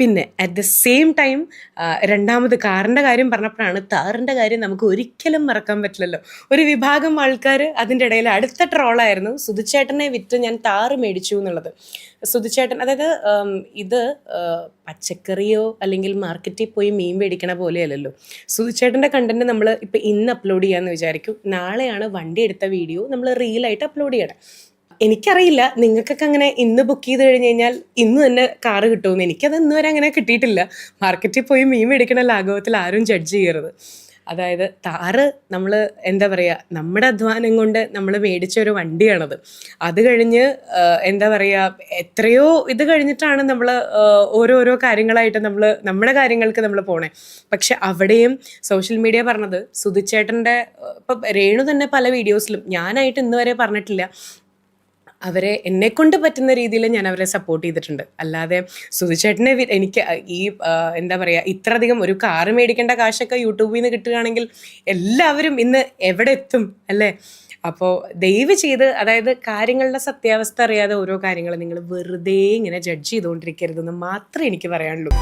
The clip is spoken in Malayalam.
പിന്നെ അറ്റ് ദ സെയിം ടൈം രണ്ടാമത് കാറിന്റെ കാര്യം പറഞ്ഞപ്പോഴാണ് താറിന്റെ കാര്യം നമുക്ക് ഒരിക്കലും മറക്കാൻ പറ്റില്ലല്ലോ. ഒരു വിഭാഗം ആൾക്കാർ അതിന്റെ ഇടയിൽ അടുത്ത ട്രോളായിരുന്നു സുധിച്ചേട്ടനെ വിറ്റ് ഞാൻ താറ് മേടിച്ചു എന്നുള്ളത്. സുധിച്ചേട്ടൻ അതായത് ഇത് പച്ചക്കറിയോ അല്ലെങ്കിൽ മാർക്കറ്റിൽ പോയി മീൻ മേടിക്കണ പോലെയല്ലല്ലോ. സുധിച്ചേട്ടന്റെ കണ്ടന്റ് നമ്മൾ ഇപ്പം ഇന്ന് അപ്ലോഡ് ചെയ്യാമെന്ന് വിചാരിക്കും. നാളെയാണ് വണ്ടി എടുത്ത വീഡിയോ നമ്മൾ റീലായിട്ട് അപ്ലോഡ് ചെയ്യണം. എനിക്കറിയില്ല. നിങ്ങൾക്കൊക്കെ അങ്ങനെ ഇന്ന് ബുക്ക് ചെയ്ത് കഴിഞ്ഞ് കഴിഞ്ഞാൽ ഇന്ന് തന്നെ കാറ് കിട്ടുമെന്ന്. എനിക്കത് ഇന്ന് വരെ അങ്ങനെ കിട്ടിയിട്ടില്ല. മാർക്കറ്റിൽ പോയി മീൻ മേടിക്കണ ലാഘവത്തിൽ ആരും ജഡ്ജ് ചെയ്യരുത്. അതായത് താറ് നമ്മൾ എന്താ പറയുക നമ്മുടെ അധ്വാനം കൊണ്ട് നമ്മൾ മേടിച്ച ഒരു വണ്ടിയാണത്. അത് കഴിഞ്ഞ് എന്താ പറയുക എത്രയോ ഇത് കഴിഞ്ഞിട്ടാണ് നമ്മൾ ഓരോരോ കാര്യങ്ങളായിട്ട് നമ്മൾ നമ്മുടെ കാര്യങ്ങൾക്ക് നമ്മൾ പോണേ. പക്ഷെ അവിടെയും സോഷ്യൽ മീഡിയ പറഞ്ഞത് സുധിച്ചേട്ടന്റെ ഇപ്പം രേണു തന്നെ പല വീഡിയോസിലും ഞാനായിട്ട് ഇന്ന് വരെ പറഞ്ഞിട്ടില്ല. അവരെ എന്നെ കൊണ്ട് പറ്റുന്ന രീതിയിൽ ഞാൻ അവരെ സപ്പോർട്ട് ചെയ്തിട്ടുണ്ട്. അല്ലാതെ സുധിച്ചേട്ടനെ വി- എനിക്ക് ഈ എന്താ പറയുക ഇത്രയധികം ഒരു കാറ് മേടിക്കേണ്ട കാശൊക്കെ യൂട്യൂബിൽ നിന്ന് കിട്ടുകയാണെങ്കിൽ എല്ലാവരും ഇന്ന് എവിടെ എത്തും അല്ലേ? അപ്പോൾ ദയവ് ചെയ്ത് അതായത് കാര്യങ്ങളുടെ സത്യാവസ്ഥ അറിയാതെ ഓരോ കാര്യങ്ങൾ നിങ്ങൾ വെറുതെ ഇങ്ങനെ ജഡ്ജ് ചെയ്തുകൊണ്ടിരിക്കരുതെന്ന് മാത്രമേ എനിക്ക് പറയാനുള്ളൂ.